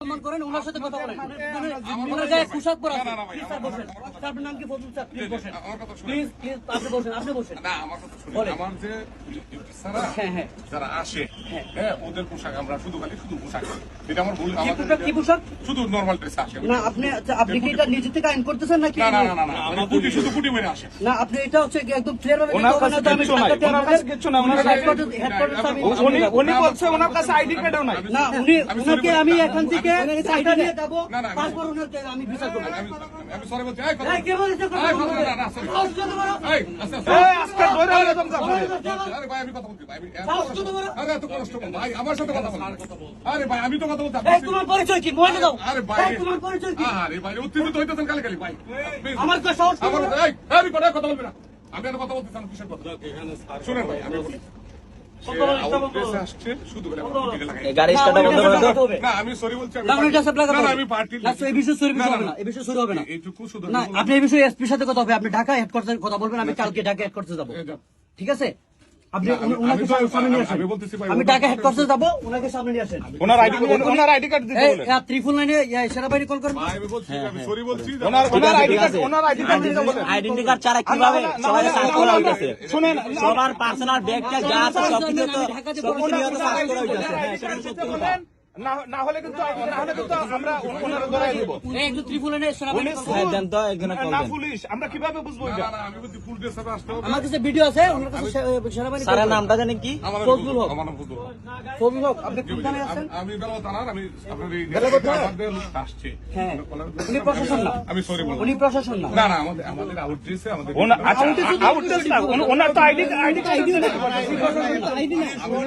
সম্মান করেন ওনার সাথে কথা বলেন। ওনার গায়ে পোশাক পরা স্যার বসেন। স্যার, আপনার নাম কি? ফজল স্যার প্লিজ বসেন। আমার কথা শুনুন। প্লিজ প্লিজ আপনি বসেন আপনি বসেন। না আমার কথা শুনুন। আমার যে ডিউটিসাররা হ্যাঁ, হ্যাঁ। যারা আসে হ্যাঁ। ওদের পোশাক আমরা শুধু খালি শুধু পোশাক এটা আমার ভুল কি পোশাক? কি পোশাক? শুধু নর্মাল ড্রেস আসে। না আপনি আচ্ছা, আপনি কি এটা নিজে থেকে আইন করতেছেন নাকি? না না না না না মানে কুটি শুধু কুটি মেরে আসে। না আপনি এটা হচ্ছে একদম ক্লিয়ার ভাবে ওনার কাছে না আমি কিচ্ছু নাই, ওনার কাছে কিচ্ছু নাই, ওনার হেডকোয়ার্টার হেডকোয়ার্টার উনি উনি বলছে ওনার কাছে আইডি কার্ডও নাই। না উনি আমি আমি এখান থেকে সাইডে নিয়ে যাব। না, না, আমি- তারপর ওনাকে আমি বিচার করব। আমি আমি সরি বলছি এই কথা কে বলেছে। কথা বলতে? কথা না না sorry। সাহস কত বড়? এই আস্তে আস্তে এই, আজকে ধরে হলে একদম যাব। আরে ভাই আমি কথা বলছি ভাই আমি এত সাহস কষ্ট- কত বড়? আরে এত কষ্ট ভাই আমার সাথে কথা বলো। আরে ভাই আমি তো কথা বলছি এই তোমার পরিচয় কি? মোবাইল দাও। আরে ভাই তোমার পরিচয় কি? আরে ভাই উত্তেজিত হইতেছেন কালি কালি ভাই। আমার তো সাহস আমার এই এই কথা কথা বলবি না। আমি কথা বলতেছি আমি কিসের কথা? শুনেন ভাই আমি গাড়ি না, স্টার্ট বন্ধ করে দাও না, আমি sorry বলছি, আমি এটা সাপ্লাই না, না, আমি party- না, এই বিষয়ে সরি না, না, হবে না, এই বিষয়ে সরি হবে না। এইটুকু শুধু না আপনি এই বিষয়ে এসপির সাথে কথা হবে। আপনি ঢাকা হেডকোয়ার্টার কথা বলবেন আমি কালকে ঢাকা হেডকোয়ার্টার যাব। এ ঠিক আছে? আপনি না, আমি- উনি- ওনাকে আমি তো- সামনে নিয়ে আসেন। আমি বলতেছি ভাই, আমি ঢাকা হেডকোয়ার্টার যাব ওনাকে সামনে নিয়ে আসেন। ওনার আইডি ওনার আইডি কার্ড দিতে এই বলেন। ত্রিপুল লাইনে সেনাবাহিনী কল করবেন। আমি বলছি, আমি sorry বলছি ওনার ওনার আইডি কার্ড ওনার আইডি কার্ড দিতে বলেন। আইডেন্টি কার্ড ছাড়া কীভাবে না, না, সবাই সার্চ করা না, শুনেন সবার পার্সোনাল ব্যাগটা যা আছে সব কিছু তো সব কিছু তো সার্চ করা হইতেছে। হ্যাঁ আইডি সেটা কার্ড তো দিতে সত্যি কথা বলেন না না হলে কিন্তু না হলে কিন্তু আমরা ওনার ধরাই দেব একটু ত্রিপুল লাইনে উনি সেনাবাহিনী call করবেন। হ্যাঁ দেন তো একজনের কল না পুলিশ আমরা কীভাবে বুঝব এটা না, না, আমি বলছি full dress up আসতে হবে। আমার কাছে ভিডিও আছে ওনার কাছে সেনাবাহিনী call নামটা জানেন কি ফজলুল হক। আমার নাম ফজলুল হক। ফজলুল হক, আপনি কোন থানায় আছেন আমি- আমি থানার, আমি আপনার এই- আমাদের আসছে। হ্যাঁ। উনি প্রশাসন না। আমি সরি বললাম উনি প্রশাসন না না না আমাদের আমাদের ওনার আচ্ছা না ওনার- তো আইডি আইডি কার্ড দিতে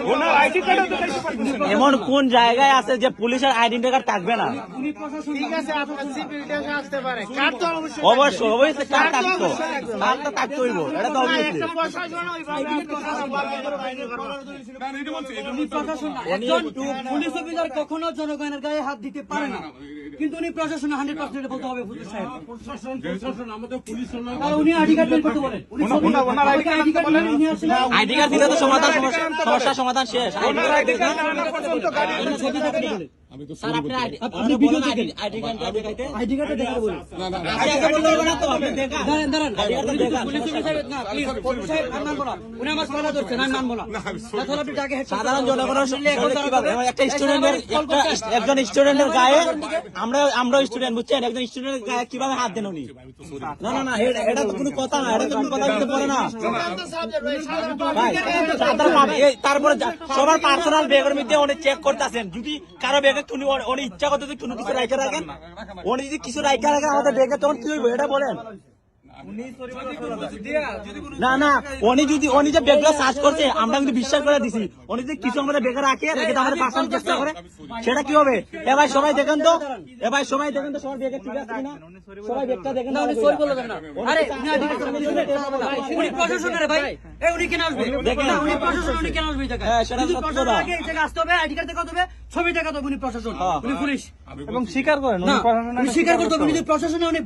ওনার আইডি কার্ডও তো না। এমন কোন জায়গায় আছে যে পুলিশের আইডেন্টি কার্ড থাকবে না। ঠিক আছে অবশ্যই অবশ্যই কার থাকতো। থাকতে হইব এটা তো অবশ্যই কখনো জনগণের গায়ে হাত দিতে পারে না কিন্তু উনি প্রশাসন হান্ড্রেড পার্সেন্ট বলতে হবে পুলিশ সাহেব। আর উনি আইডি কার্ড বের করতে বলেন। উনি ওনার- ওনার- ওনার ID card আইডি কার্ড বলেন। নিয়ে আসেন আইডি কার্ড দিলে তো সমাধান সমস্যা সমাধান শেষ। আইডি কার্ড না আনা পর্যন্ত গাড়ি আমি তো স্যার আপনি আপনি ভিডিও দেখেন। আইডি কার্ডটা দেখাইতে আইডি কার্ডটা দেখাতে বলেন। না, না, না, আগে আগে না তো আপনি দেখান দাঁড়ান দাঁড়ান। আইডি কার্ডটা দেখান। পুলিশ অফিসার না প্লিজ পুলিশ সাহেব আমি মানবো না উনি আমার সালা ধরছেন আমি মানবো না তাহলে আপনি টাকা সাধারণ জনগণের সঙ্গে কীভাবে একটা স্টুডেন্টের একটা একজন স্টুডেন্টের গায়ে আমরা আমরা স্টুডেন্ট বুঝছেন? একজন স্টুডেন্টের গায়ে কীভাবে হাত দেন উনি? না না না এটা- এটা তো কোনো কথা না এটা তো কোনো কথা বলতে পারে না। তারপরে সবার পার্সোনাল ব্যাগের মধ্যে উনি চেক করতেছেন। যদি কারও ব্যাগে তুমি উনি ইচ্ছা করতে যদি কোনো কিছু রাইখে রাখেন উনি যদি কিছু রাইখে রাখেন আমাদের ব্যাগে তখন কি হইব এটা বলেন। না না উনি যদি উনি যে ব্যাগগুলো সার্চ করছে আমরা কিন্তু বিশ্বাস করে দিছি। উনি যদি কিছু আমাদের ব্যাগে রাখে রেখে তো আমাদের পাঠানোর চেষ্টা করে। সেটা কি হবে? এ ভাই সবাই দেখেন তো? এ ভাই সবাই দেখেন তো? সবার ব্যাগে ঠিক আছে কিনা? সবাই দেখেন না উনি সই বলবেন না আরে উনি আইডি কার্ড উনি প্রশাসনের ভাই। এই উনি কেন আসবে? না উনি প্রশাসন উনি কেন আসবে হ্যাঁ, ছবি দেখাতে উনি প্রশাসন। উনি পুলিশ। এবং স্বীকার করেন উনি স্বীকার করতে প্রশাসনে উনি